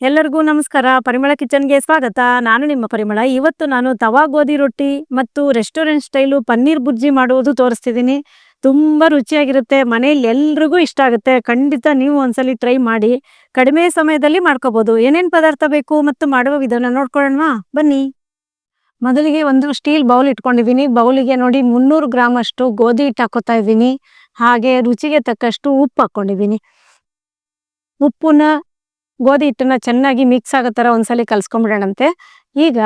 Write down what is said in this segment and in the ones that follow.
ಎಲ್ಲರಿಗೂ ನಮಸ್ಕಾರ. ಪರಿಮಳ ಕಿಚನ್ಗೆ ಸ್ವಾಗತ. ನಾನು ನಿಮ್ಮ ಪರಿಮಳ. ಇವತ್ತು ನಾನು ತವಾ ಗೋಧಿ ರೊಟ್ಟಿ ಮತ್ತು ರೆಸ್ಟೋರೆಂಟ್ ಸ್ಟೈಲು ಪನ್ನೀರ್ ಬುರ್ಜಿ ಮಾಡುವುದು ತೋರಿಸ್ತಿದ್ದೀನಿ. ತುಂಬಾ ರುಚಿಯಾಗಿರುತ್ತೆ. ಮನೆಯಲ್ಲಿ ಎಲ್ರಿಗೂ ಇಷ್ಟ ಆಗುತ್ತೆ. ಖಂಡಿತ ನೀವು ಒಂದ್ಸಲಿ ಟ್ರೈ ಮಾಡಿ. ಕಡಿಮೆ ಸಮಯದಲ್ಲಿ ಮಾಡ್ಕೋಬಹುದು ಏನೇನು ಪದಾರ್ಥ ಬೇಕು ಮತ್ತು ಮಾಡುವ ವಿಧಾನ ನೋಡ್ಕೊಳ್ಳೋಣ. ಬನ್ನಿ. ಮೊದಲಿಗೆ ಒಂದು ಸ್ಟೀಲ್ ಬೌಲ್ ಇಟ್ಕೊಂಡಿದ್ದೀನಿ. ಬೌಲಿಗೆ ನೋಡಿ ಮುನ್ನೂರು ಗ್ರಾಮ್ ಅಷ್ಟು ಗೋಧಿ ಹಿಟ್ಟು ಹಾಕೋತಾ ಇದ್ದೀನಿ. ಹಾಗೆ ರುಚಿಗೆ ತಕ್ಕಷ್ಟು ಉಪ್ಪು ಹಾಕೊಂಡಿದೀನಿ ಉಪ್ಪುನ ಗೋಧಿ ಹಿಟ್ಟನ್ನ ಚೆನ್ನಾಗಿ ಮಿಕ್ಸ್ ಆಗೋ ಥರ ಒಂದ್ಸಲಿ ಕಲ್ಸ್ಕೊಂಡ್ಬಿಡೋಣಂತೆ ಈಗ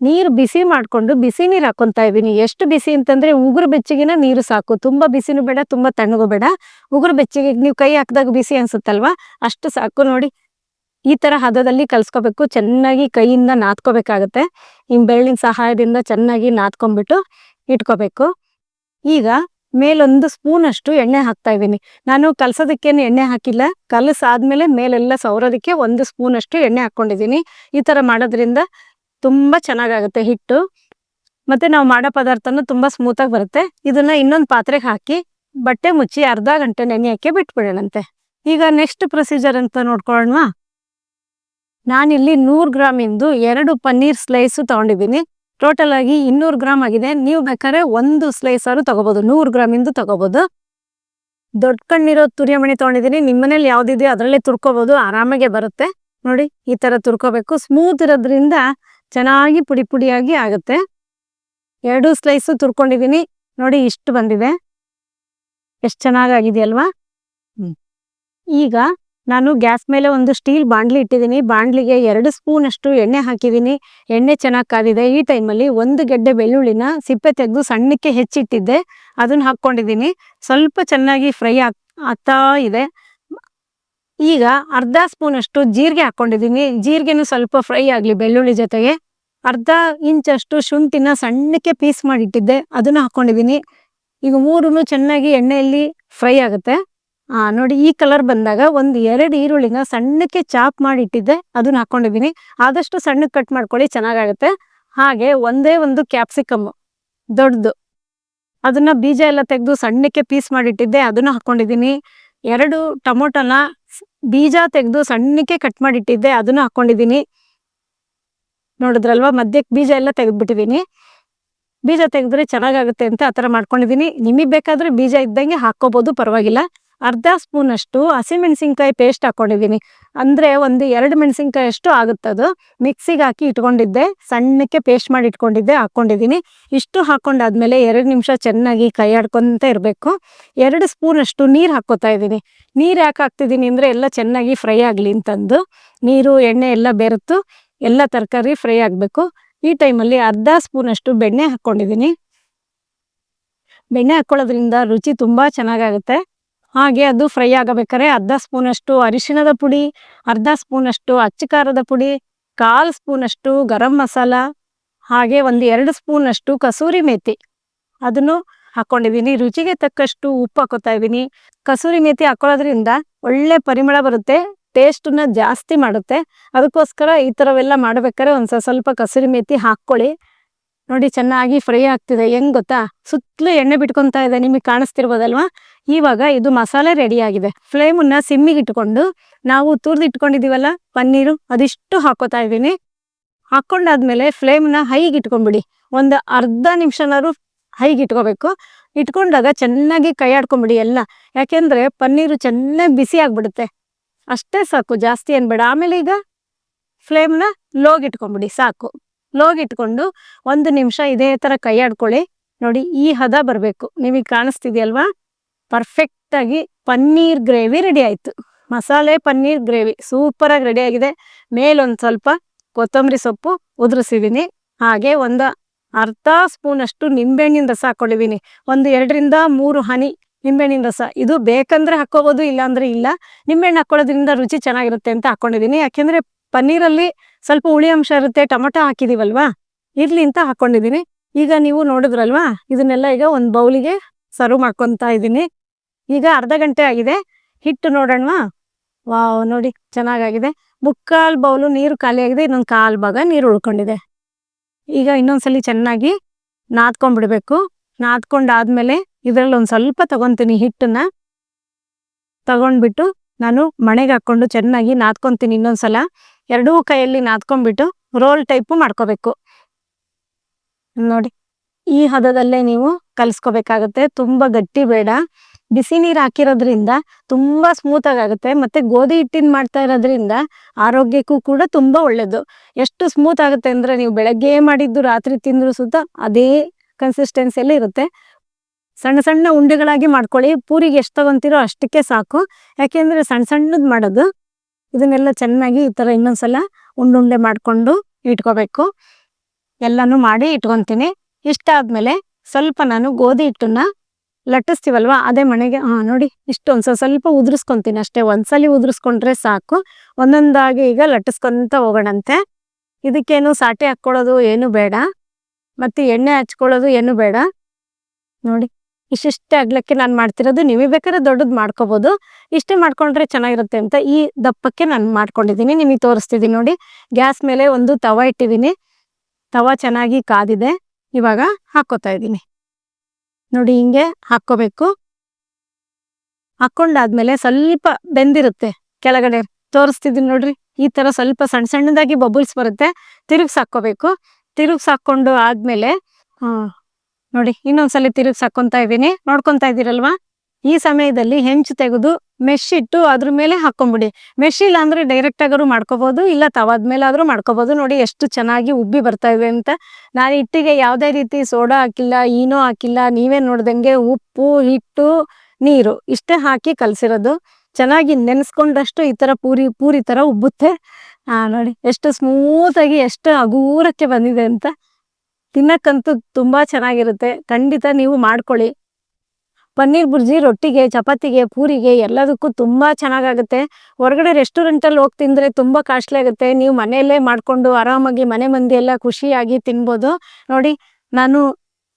ನೀರು ಬಿಸಿ ಮಾಡ್ಕೊಂಡು ಬಿಸಿ ನೀರು ಹಾಕೊಂತಾ ಇದ್ದೀನಿ. ಎಷ್ಟು ಬಿಸಿ ಅಂತಂದ್ರೆ ಉಗುರು ಬೆಚ್ಚಗಿನ ನೀರು ಸಾಕು. ತುಂಬಾ ಬಿಸಿನೂ ಬೇಡ, ತುಂಬಾ ತಣ್ಣಗೂ ಬೇಡ. ಉಗುರು ಬೆಚ್ಚಗೆ ನೀವು ಕೈ ಹಾಕಿದಾಗ ಬಿಸಿ ಅನ್ಸುತ್ತಲ್ವಾ? ಅಷ್ಟು ಸಾಕು ನೋಡಿ. ಈ ತರ ಹದದಲ್ಲಿ ಕಲ್ಸ್ಕೋಬೇಕು. ಚೆನ್ನಾಗಿ ಕೈಯಿಂದ ನಾದ್ಕೋಬೇಕಾಗತ್ತೆ. ನಿಮ್ಮ ಬೆಳ್ಳಿನ ಸಹಾಯದಿಂದ ಚೆನ್ನಾಗಿ ನಾದ್ಕೊಂಡ್ಬಿಟ್ಟು ಇಟ್ಕೋಬೇಕು. ಈಗ ಮೇಲೊಂದು ಸ್ಪೂನ್ ಅಷ್ಟು ಎಣ್ಣೆ ಹಾಕ್ತಾ ಇದ್ದೀನಿ. ನಾನು ಕಲ್ಸೋದಕ್ಕೇನು ಎಣ್ಣೆ ಹಾಕಿಲ್ಲ. ಕಲಸಾದ್ಮೇಲೆ ಮೇಲೆಲ್ಲ ಸೌರೋದಕ್ಕೆ ಒಂದು ಸ್ಪೂನ್ ಅಷ್ಟು ಎಣ್ಣೆ ಹಾಕೊಂಡಿದ್ದೀನಿ ಈ ತರ ಮಾಡೋದ್ರಿಂದ ತುಂಬಾ ಚೆನ್ನಾಗಾಗುತ್ತೆ ಹಿಟ್ಟು. ಮತ್ತೆ ನಾವು ಮಾಡೋ ಪದಾರ್ಥನು ತುಂಬಾ ಸ್ಮೂತ್ ಆಗಿ ಬರುತ್ತೆ. ಇದನ್ನ ಇನ್ನೊಂದು ಪಾತ್ರೆಗೆ ಹಾಕಿ ಬಟ್ಟೆ ಮುಚ್ಚಿ ಅರ್ಧ ಗಂಟೆ ನೆನೆಯಕ್ಕೆ ಬಿಟ್ಬಿಡೋಣಂತೆ. ಈಗ ನೆಕ್ಸ್ಟ್ ಪ್ರೊಸೀಜರ್ ಅಂತ ನೋಡ್ಕೊಳ್ಳೋಣ ನಾನಿಲ್ಲಿ ನೂರು ಗ್ರಾಮಿಂದು ಎರಡು ಪನ್ನೀರ್ ಸ್ಲೈಸು ತಗೊಂಡಿದ್ದೀನಿ. ಟೋಟಲ್ ಆಗಿ ಇನ್ನೂರು ಗ್ರಾಮ್ ಆಗಿದೆ. ನೀವು ಬೇಕಾದ್ರೆ ಒಂದು ಸ್ಲೈಸ್ ಆದ್ರೂ ತಗೋಬಹುದು ನೂರು ಗ್ರಾಮ್ ಇಂದು ತಗೋಬಹುದು ದೊಡ್ಡ ಕಣ್ಣಿರೋ ತುರಿಯಮಣಿ ತಗೊಂಡಿದ್ದೀನಿ. ನಿಮ್ಮ ಮನೇಲಿ ಯಾವ್ದಿದೆಯೋ ಅದರಲ್ಲೇ ತುರ್ಕೋಬಹುದು ಆರಾಮಾಗೆ ಬರುತ್ತೆ. ನೋಡಿ, ಈ ತರ ತುರ್ಕೋಬೇಕು. ಸ್ಮೂತ್ ಇರೋದ್ರಿಂದ ಚೆನ್ನಾಗಿ ಪುಡಿ ಪುಡಿಯಾಗಿ ಆಗುತ್ತೆ. ಎರಡು ಸ್ಲೈಸು ತುರ್ಕೊಂಡಿದ್ದೀನಿ. ನೋಡಿ, ಇಷ್ಟು ಬಂದಿದೆ. ಎಷ್ಟು ಚೆನ್ನಾಗಾಗಿದೆಯಲ್ವಾ ಈಗ ನಾನು ಗ್ಯಾಸ್ ಮೇಲೆ ಒಂದು ಸ್ಟೀಲ್ ಬಾಂಡ್ಲಿ ಇಟ್ಟಿದ್ದೀನಿ. ಬಾಂಡ್ಲಿಗೆ ಎರಡು ಸ್ಪೂನ್ ಅಷ್ಟು ಎಣ್ಣೆ ಹಾಕಿದ್ದೀನಿ. ಎಣ್ಣೆ ಚೆನ್ನಾಗಿ ಕಾದಿದೆ. ಈ ಟೈಮಲ್ಲಿ ಒಂದು ಗೆಡ್ಡೆ ಬೆಳ್ಳುಳ್ಳಿನ ಸಿಪ್ಪೆ ತೆಗೆದು ಸಣ್ಣಕ್ಕೆ ಹೆಚ್ಚಿಟ್ಟಿದ್ದೆ. ಅದನ್ನ ಹಾಕ್ಕೊಂಡಿದ್ದೀನಿ. ಸ್ವಲ್ಪ ಚೆನ್ನಾಗಿ ಫ್ರೈ ಆಗ್, ಆಗ್ತಾ ಇದೆ. ಈಗ ಅರ್ಧ ಸ್ಪೂನ್ ಅಷ್ಟು ಜೀರಿಗೆ ಹಾಕ್ಕೊಂಡಿದ್ದೀನಿ. ಜೀರಿಗೆನೂ ಸ್ವಲ್ಪ ಫ್ರೈ ಆಗಲಿ ಬೆಳ್ಳುಳ್ಳಿ ಜೊತೆಗೆ. ಅರ್ಧ ಇಂಚಷ್ಟು ಶುಂಠಿನ ಸಣ್ಣಕ್ಕೆ ಪೀಸ್ ಮಾಡಿಟ್ಟಿದ್ದೆ. ಅದನ್ನು ಹಾಕ್ಕೊಂಡಿದ್ದೀನಿ. ಈಗ ಮೂರೂ ಚೆನ್ನಾಗಿ ಎಣ್ಣೆಯಲ್ಲಿ ಫ್ರೈ ಆಗುತ್ತೆ. ಆ, ನೋಡಿ, ಈ ಕಲರ್ ಬಂದಾಗ ಒಂದು ಎರಡು ಈರುಳ್ಳಿನ ಸಣ್ಣಕ್ಕೆ ಚಾಪ್ ಮಾಡಿ ಇಟ್ಟಿದ್ದೆ ಅದನ್ನ ಹಾಕೊಂಡಿದ್ದೀನಿ. ಆದಷ್ಟು ಸಣ್ಣಕ್ಕೆ ಕಟ್ ಮಾಡ್ಕೊಳ್ಳಿ, ಚೆನ್ನಾಗಾಗುತ್ತೆ. ಹಾಗೆ ಒಂದೇ ಒಂದು ಕ್ಯಾಪ್ಸಿಕಮ್ ದೊಡ್ಡದು. ಅದನ್ನ ಬೀಜ ಎಲ್ಲ ತೆಗೆದು ಸಣ್ಣಕ್ಕೆ ಪೀಸ್ ಮಾಡಿಟ್ಟಿದ್ದೆ, ಅದನ್ನ ಹಾಕೊಂಡಿದ್ದೀನಿ. ಎರಡು ಟೊಮೊಟೊನ ಬೀಜ ತೆಗೆದು ಸಣ್ಣಕ್ಕೆ ಕಟ್ ಮಾಡಿಟ್ಟಿದ್ದೆ, ಅದನ್ನ ಹಾಕೊಂಡಿದ್ದೀನಿ. ನೋಡಿದ್ರಲ್ವಾ, ಮಧ್ಯಕ್ಕೆ ಬೀಜ ಎಲ್ಲ ತೆಗೆದ್ಬಿಟ್ಟಿದ್ದೀನಿ. ಬೀಜ ತೆಗೆದ್ರೆ ಚೆನ್ನಾಗಾಗುತ್ತೆ ಅಂತ ಆ ಥರ ಮಾಡ್ಕೊಂಡಿದ್ದೀನಿ. ನಿಮಗೆ ಬೇಕಾದರೆ ಬೀಜ ಇದ್ದಂಗೆ ಹಾಕ್ಕೋಬೋದು, ಪರವಾಗಿಲ್ಲ. ಅರ್ಧ ಸ್ಪೂನ್ ಅಷ್ಟು ಹಸಿಮೆಣಸಿನ್ಕಾಯಿ ಪೇಸ್ಟ್ ಹಾಕೊಂಡಿದ್ದೀನಿ. ಅಂದರೆ ಒಂದು ಎರಡು ಮೆಣಸಿನ್ಕಾಯಿ ಅಷ್ಟು ಆಗುತ್ತದು ಮಿಕ್ಸಿಗೆ ಹಾಕಿ ಇಟ್ಕೊಂಡಿದ್ದೆ. ಸಣ್ಣಕ್ಕೆ ಪೇಸ್ಟ್ ಮಾಡಿ ಇಟ್ಕೊಂಡಿದ್ದೆ, ಹಾಕೊಂಡಿದ್ದೀನಿ. ಇಷ್ಟು ಹಾಕ್ಕೊಂಡಾದ್ಮೇಲೆ ಎರಡು ನಿಮಿಷ ಚೆನ್ನಾಗಿ ಕೈ ಆಡ್ಕೊತ ಇರಬೇಕು. ಎರಡು ಸ್ಪೂನ್ ಅಷ್ಟು ನೀರು ಹಾಕೋತಾ ಇದ್ದೀನಿ. ನೀರು ಯಾಕೆ ಹಾಕ್ತಿದ್ದೀನಿ ಅಂದರೆ ಎಲ್ಲ ಚೆನ್ನಾಗಿ ಫ್ರೈ ಆಗಲಿ ಅಂತಂದು. ನೀರು, ಎಣ್ಣೆ ಎಲ್ಲ ಬೆರೆತು ಎಲ್ಲ ತರಕಾರಿ ಫ್ರೈ ಆಗಬೇಕು. ಈ ಟೈಮಲ್ಲಿ ಅರ್ಧ ಸ್ಪೂನ್ ಅಷ್ಟು ಬೆಣ್ಣೆ ಹಾಕ್ಕೊಂಡಿದ್ದೀನಿ ಬೆಣ್ಣೆ ಹಾಕ್ಕೊಳ್ಳೋದ್ರಿಂದ ರುಚಿ ತುಂಬ ಚೆನ್ನಾಗಾಗುತ್ತೆ. ಹಾಗೆ ಅದು ಫ್ರೈ ಆಗಬೇಕಾದ್ರೆ ಅರ್ಧ ಸ್ಪೂನ್ ಅಷ್ಟು ಅರಿಶಿಣದ ಪುಡಿ, ಅರ್ಧ ಸ್ಪೂನ್ ಅಷ್ಟು ಅಚ್ಚ ಖಾರದ ಪುಡಿ, ಕಾಲು ಸ್ಪೂನ್ ಅಷ್ಟು ಗರಂ ಮಸಾಲ, ಹಾಗೆ ಒಂದು ಎರಡು ಸ್ಪೂನ್ ಅಷ್ಟು ಕಸೂರಿ ಮೇಥಿ ಅದನ್ನು ಹಾಕೊಂಡಿದ್ದೀನಿ ರುಚಿಗೆ ತಕ್ಕಷ್ಟು ಉಪ್ಪು ಹಾಕೋತಾ ಇದ್ದೀನಿ ಕಸೂರಿ ಮೇತಿ ಹಾಕೊಳ್ಳೋದ್ರಿಂದ ಒಳ್ಳೆ ಪರಿಮಳ ಬರುತ್ತೆ ಟೇಸ್ಟನ್ನ ಜಾಸ್ತಿ ಮಾಡುತ್ತೆ. ಅದಕ್ಕೋಸ್ಕರ ಈ ಥರವೆಲ್ಲ ಮಾಡಬೇಕಾದ್ರೆ ಒಂದು ಸ್ವಲ್ಪ ಕಸೂರಿ ಮೇತಿ ಹಾಕ್ಕೊಳ್ಳಿ. ನೋಡಿ ಚೆನ್ನಾಗಿ ಫ್ರೈ ಆಗ್ತಿದೆ. ಹೆಂಗ್ ಗೊತ್ತಾ? ಸುತ್ತಲೂ ಎಣ್ಣೆ ಬಿಟ್ಕೊಂತಾ ಇದೆ. ನಿಮಗೆ ಕಾಣಿಸ್ತಿರ್ಬೋದಲ್ವಾ? ಇವಾಗ ಇದು ಮಸಾಲೆ ರೆಡಿ ಆಗಿದೆ. ಫ್ಲೇಮನ್ನ ಸಿಮ್ಮಿಗೆ ಇಟ್ಕೊಂಡು ನಾವು ತುರ್ದು ಪನ್ನೀರು ಅದಿಷ್ಟು ಹಾಕೋತಾ ಇದ್ದೀನಿ. ಹಾಕೊಂಡಾದ್ಮೇಲೆ ಫ್ಲೇಮ್ನ ಹೈಗೆ ಇಟ್ಕೊಂಡ್ಬಿಡಿ ಒಂದು ಅರ್ಧ ನಿಮಿಷನಾದ್ರು ಹೈಗೆ ಇಟ್ಕೋಬೇಕು. ಇಟ್ಕೊಂಡಾಗ ಚೆನ್ನಾಗಿ ಕೈ ಆಡ್ಕೊಂಬಿಡಿ ಎಲ್ಲ. ಯಾಕೆಂದ್ರೆ ಪನ್ನೀರು ಚೆನ್ನಾಗಿ ಬಿಸಿ ಆಗ್ಬಿಡುತ್ತೆ. ಅಷ್ಟೇ ಸಾಕು, ಜಾಸ್ತಿ ಏನ್ ಬೇಡ. ಆಮೇಲೆ ಈಗ ಫ್ಲೇಮ್ನ ಲೋಗ್ ಇಟ್ಕೊಂಬಿಡಿ. ಸಾಕು. ಲೋಗ್ ಇಟ್ಕೊಂಡು ಒಂದು ನಿಮಿಷ ಇದೇ ತರ ಕೈ ಆಡ್ಕೊಳ್ಳಿ. ನೋಡಿ, ಈ ಹದ ಬರಬೇಕು. ನಿಮಗೆ ಕಾಣಿಸ್ತಿದೆಯಲ್ವಾ? ಪರ್ಫೆಕ್ಟ್ ಆಗಿ ಪನ್ನೀರ್ ಗ್ರೇವಿ ರೆಡಿ ಆಯ್ತು. ಮಸಾಲೆ ಪನ್ನೀರ್ ಗ್ರೇವಿ ಸೂಪರ್ ಆಗಿ ರೆಡಿ ಆಗಿದೆ. ಮೇಲೊಂದ್ ಸ್ವಲ್ಪ ಕೊತ್ತಂಬರಿ ಸೊಪ್ಪು ಉದುರಿಸಿದೀನಿ. ಹಾಗೆ ಒಂದು ಅರ್ಧ ಸ್ಪೂನ್ ಅಷ್ಟು ನಿಂಬೆಹಣ್ಣಿನ ರಸ ಹಾಕ್ಕೊಂಡಿದ್ದೀನಿ ಒಂದು ಎರಡರಿಂದ ಮೂರು ಹನಿ ನಿಂಬೆಹಣ್ಣಿನ ರಸ. ಇದು ಬೇಕಂದ್ರೆ ಹಾಕೋಬಹುದು ಇಲ್ಲಾಂದ್ರೆ ಇಲ್ಲ. ನಿಂಬೆಹಣ್ಣು ಹಾಕೊಳ್ಳೋದ್ರಿಂದ ರುಚಿ ಚೆನ್ನಾಗಿರುತ್ತೆ ಅಂತ ಹಾಕೊಂಡಿದೀನಿ. ಯಾಕೆಂದ್ರೆ ಪನ್ನೀರಲ್ಲಿ ಸ್ವಲ್ಪ ಹುಳಿ ಅಂಶ ಇರುತ್ತೆ, ಟೊಮೊಟೊ ಹಾಕಿದೀವಲ್ವಾ? ಇರ್ಲಿ ಅಂತ ಹಾಕೊಂಡಿದೀನಿ. ಈಗ ನೀವು ನೋಡಿದ್ರಲ್ವಾ? ಇದನ್ನೆಲ್ಲ ಈಗ ಒಂದು ಬೌಲಿಗೆ ಸರ್ವ್ ಮಾಡ್ಕೊತಾ ಇದ್ದೀನಿ ಈಗ ಅರ್ಧ ಗಂಟೆ ಆಗಿದೆ. ಹಿಟ್ಟು ನೋಡೋಣವಾ? ವಾವ್, ನೋಡಿ, ಚೆನ್ನಾಗಾಗಿದೆ. ಮುಕ್ಕಾಲ್ ಬೌಲು ನೀರು ಖಾಲಿಯಾಗಿದೆ, ಇನ್ನೊಂದು ಕಾಲು ಭಾಗ ನೀರು ಉಳ್ಕೊಂಡಿದೆ. ಈಗ ಇನ್ನೊಂದ್ಸಲಿ ಚೆನ್ನಾಗಿ ನಾದ್ಕೊಂಡ್ಬಿಡ್ಬೇಕು. ನಾದ್ಕೊಂಡಾದ್ಮೇಲೆ ಇದರಲ್ಲಿ ಒಂದು ಸ್ವಲ್ಪ ತಗೊತೀನಿ ಹಿಟ್ಟನ್ನ. ತಗೊಂಡ್ಬಿಟ್ಟು ನಾನು ಮಣೆಗೆ ಹಾಕೊಂಡು ಚೆನ್ನಾಗಿ ನಾದ್ಕೊಂತೀನಿ ಇನ್ನೊಂದ್ಸಲ. ಎರಡೂ ಕೈಯಲ್ಲಿ ನಾದ್ಕೊಂಡ್ಬಿಟ್ಟು ರೋಲ್ ಟೈಪು ಮಾಡ್ಕೋಬೇಕು. ನೋಡಿ, ಈ ಹದದಲ್ಲೇ ನೀವು ಕಲಿಸ್ಕೋಬೇಕಾಗತ್ತೆ. ತುಂಬಾ ಗಟ್ಟಿ ಬೇಡ. ಬಿಸಿ ನೀರು ಹಾಕಿರೋದ್ರಿಂದ ತುಂಬಾ ಸ್ಮೂತ್ ಆಗುತ್ತೆ ಮತ್ತೆ ಗೋಧಿ ಹಿಟ್ಟಿನ ಮಾಡ್ತಾ ಇರೋದ್ರಿಂದ ಆರೋಗ್ಯಕ್ಕೂ ಕೂಡ ತುಂಬಾ ಒಳ್ಳೇದು. ಎಷ್ಟು ಸ್ಮೂತ್ ಆಗುತ್ತೆ ಅಂದ್ರೆ ನೀವು ಬೆಳಗ್ಗೆ ಮಾಡಿದ್ದು, ರಾತ್ರಿ ತಿಂದ್ರು ಸುತ್ತ ಅದೇ ಕನ್ಸಿಸ್ಟೆನ್ಸಿಯಲ್ಲಿ ಇರುತ್ತೆ. ಸಣ್ಣ ಸಣ್ಣ ಉಂಡೆಗಳಾಗಿ ಮಾಡ್ಕೊಳ್ಳಿ. ಪೂರಿಗೆ ಎಷ್ಟು ತಗೊಂತೀರೋ ಅಷ್ಟಕ್ಕೆ ಸಾಕು. ಯಾಕೆಂದ್ರೆ ಸಣ್ಣ ಸಣ್ಣದ್ ಮಾಡೋದು ಇದನ್ನೆಲ್ಲ ಚೆನ್ನಾಗಿ ಈ ತರ ಇನ್ನೊಂದ್ಸಲ ಉಂಡುಂಡೆ ಮಾಡ್ಕೊಂಡು ಇಟ್ಕೋಬೇಕು. ಎಲ್ಲಾನು ಮಾಡಿ ಇಟ್ಕೊಂತೀನಿ. ಇಷ್ಟ ಆದ್ಮೇಲೆ ಸ್ವಲ್ಪ ನಾನು ಗೋಧಿ ಹಿಟ್ಟನ್ನ ಲಟ್ಟಿಸ್ತೀವಲ್ವಾ, ಅದೇ ಮನೆಗೆ ಹಾ ನೋಡಿ ಇಷ್ಟೊಂದ್ ಸ್ವಲ್ಪ ಸ್ವಲ್ಪ ಉದುರಿಸ್ಕೊಂತೀನಿ ಅಷ್ಟೇ. ಒಂದ್ಸಲಿ ಉದುರಿಸ್ಕೊಂಡ್ರೆ ಸಾಕು. ಒಂದೊಂದಾಗಿ ಈಗ ಲಟ್ಟಿಸ್ಕೊಂತ ಹೋಗೋಣಂತೆ. ಇದಕ್ಕೇನು ಸಾಟೆ ಹಾಕ್ಕೊಳ್ಳೋದು ಏನು ಬೇಡ. ಮತ್ತೆ ಎಣ್ಣೆ ಹಚ್ಕೊಳ್ಳೋದು ಏನು ಬೇಡ. ನೋಡಿ. ಇಷ್ಟಿಷ್ಟೇ ಅಗ್ಲಕ್ಕೆ ನಾನು ಮಾಡ್ತಿರೋದು ನೀವೇ ಬೇಕಾದ್ರೆ ದೊಡ್ಡದು ಮಾಡ್ಕೋಬಹುದು ಇಷ್ಟೇ ಮಾಡ್ಕೊಂಡ್ರೆ ಚೆನ್ನಾಗಿರುತ್ತೆ ಅಂತ ಈ ದಪ್ಪಕ್ಕೆ ನಾನು ಮಾಡ್ಕೊಂಡಿದ್ದೀನಿ. ನಿಮಗೆ ತೋರಿಸ್ತಿದ್ದೀನಿ ನೋಡಿ. ಗ್ಯಾಸ್ ಮೇಲೆ ಒಂದು ತವ ಇಟ್ಟಿದ್ದೀನಿ. ತವ ಚೆನ್ನಾಗಿ ಕಾದಿದೆ. ಇವಾಗ ಹಾಕೋತಾ ಇದ್ದೀನಿ. ನೋಡಿ, ಹಿಂಗೆ ಹಾಕ್ಕೋಬೇಕು. ಹಾಕೊಂಡಾದ್ಮೇಲೆ ಸ್ವಲ್ಪ ಬೆಂದಿರುತ್ತೆ ಕೆಳಗಡೆ. ತೋರಿಸ್ತಿದ್ದೀನಿ ನೋಡ್ರಿ. ಈ ತರ ಸ್ವಲ್ಪ ಸಣ್ಣ ಸಣ್ಣದಾಗಿ ಬಬಲ್ಸ್ ಬರುತ್ತೆ. ತಿರುಗ್ಸ್ ಹಾಕೋಬೇಕು ತಿರುಗ್ಸ್ ಹಾಕೊಂಡು ಆದ್ಮೇಲೆ ನೋಡಿ, ಇನ್ನೊಂದ್ಸಲಿ ತಿರುಗ್ಸ್ ಸಾಕೊಂತ ಇದೀನಿ ನೋಡ್ಕೊಂತ ಇದೀರಲ್ವಾ ಈ ಸಮಯದಲ್ಲಿ ಹೆಂಚು ತೆಗೆದು ಮೆಶ್ ಇಟ್ಟು ಅದ್ರ ಮೇಲೆ ಹಾಕೊಂಬಿಡಿ. ಮೆಶ್ ಇಲ್ಲ ಅಂದ್ರೆ ಡೈರೆಕ್ಟ್ ಆಗಾರು ಮಾಡ್ಕೋಬಹುದು ಇಲ್ಲ ತವಾದ ಮೇಲೆ ಆದ್ರೂ ಮಾಡ್ಕೋಬಹುದು ನೋಡಿ, ಎಷ್ಟು ಚೆನ್ನಾಗಿ ಉಬ್ಬಿ ಬರ್ತಾ ಇದೆ ಅಂತ. ನಾನು ಇಟ್ಟಿಗೆ ಯಾವ್ದೇ ರೀತಿ ಸೋಡಾ ಹಾಕಿಲ್ಲ ಏನೋ ಹಾಕಿಲ್ಲ, ನೀವೇ ನೋಡ್ದಂಗೆ ಉಪ್ಪು, ಹಿಟ್ಟು, ನೀರು ಇಷ್ಟೇ ಹಾಕಿ ಕಲ್ಸಿರೋದು. ಚೆನ್ನಾಗಿ ನೆನೆಸ್ಕೊಂಡಷ್ಟು ಈ ತರ ಪೂರಿ ಪೂರಿ ತರ ಉಬ್ಬುತ್ತೆ. ಆ, ನೋಡಿ, ಎಷ್ಟು ಸ್ಮೂತ್ ಆಗಿ, ಎಷ್ಟು ಅಗೂರಕ್ಕೆ ಬಂದಿದೆ ಅಂತ. ತಿನ್ನಕ್ಕಂತೂ ತುಂಬ ಚೆನ್ನಾಗಿರುತ್ತೆ. ಖಂಡಿತ ನೀವು ಮಾಡ್ಕೊಳ್ಳಿ. ಪನ್ನೀರ್ ಬುರ್ಜಿ ರೊಟ್ಟಿಗೆ, ಚಪಾತಿಗೆ, ಪೂರಿಗೆ ಎಲ್ಲದಕ್ಕೂ ತುಂಬ ಚೆನ್ನಾಗಾಗುತ್ತೆ. ಹೊರಗಡೆ ರೆಸ್ಟೋರೆಂಟಲ್ಲಿ ಹೋಗಿ ತಿಂದರೆ ತುಂಬ ಕಾಸ್ಟ್ಲಿ ಆಗುತ್ತೆ. ನೀವು ಮನೆಯಲ್ಲೇ ಮಾಡಿಕೊಂಡು ಆರಾಮಾಗಿ ಮನೆ ಮಂದಿ ಎಲ್ಲ ಖುಷಿಯಾಗಿ ತಿನ್ಬೋದು. ನೋಡಿ, ನಾನು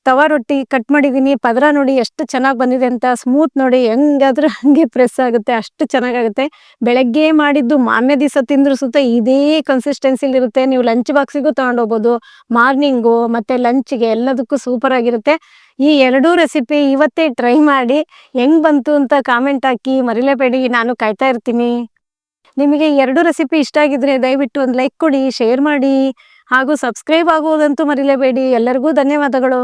ತವಾ ರೊಟ್ಟಿ ಕಟ್ ಮಾಡಿದೀನಿ, ಪದರ ನೋಡಿ ಎಷ್ಟು ಚೆನ್ನಾಗಿ ಬಂದಿದೆ ಅಂತ, ಸ್ಮೂತ್ ನೋಡಿ ಹೆಂಗಾದ್ರೂ ಹಂಗೆ ಪ್ರೆಸ್ ಆಗುತ್ತೆ, ಅಷ್ಟು ಚೆನ್ನಾಗಾಗುತ್ತೆ. ಬೆಳಗ್ಗೆ ಮಾಡಿದ್ದು ಮಾರನೇ ದಿವಸ ತಿಂದ್ರು ಸುತ್ತ ಇದೇ ಕನ್ಸಿಸ್ಟೆನ್ಸಿಲಿ ಇರುತ್ತೆ ನೀವು ಲಂಚ್ ಬಾಕ್ಸಿಗೂ ತಗೊಂಡೋಗ್ಬೋದು ಮಾರ್ನಿಂಗು ಮತ್ತೆ ಲಂಚ್ಗೆ ಎಲ್ಲದಕ್ಕೂ ಸೂಪರ್ ಆಗಿರುತ್ತೆ. ಈ ಎರಡೂ ರೆಸಿಪಿ ಇವತ್ತೇ ಟ್ರೈ ಮಾಡಿ ಹೆಂಗ್ ಬಂತು ಅಂತ ಕಾಮೆಂಟ್ ಹಾಕಿ ಮರಿಲೇಬೇಡಿ, ನಾನು ಕಾಯ್ತಾ ಇರ್ತೀನಿ. ನಿಮಗೆ ಎರಡು ರೆಸಿಪಿ ಇಷ್ಟ ಆಗಿದ್ರೆ ದಯವಿಟ್ಟು ಒಂದು ಲೈಕ್ ಕೊಡಿ ಶೇರ್ ಮಾಡಿ, ಹಾಗೂ ಸಬ್ಸ್ಕ್ರೈಬ್ ಆಗುವುದಂತೂ ಮರಿಲೇಬೇಡಿ. ಎಲ್ಲರಿಗೂ ಧನ್ಯವಾದಗಳು.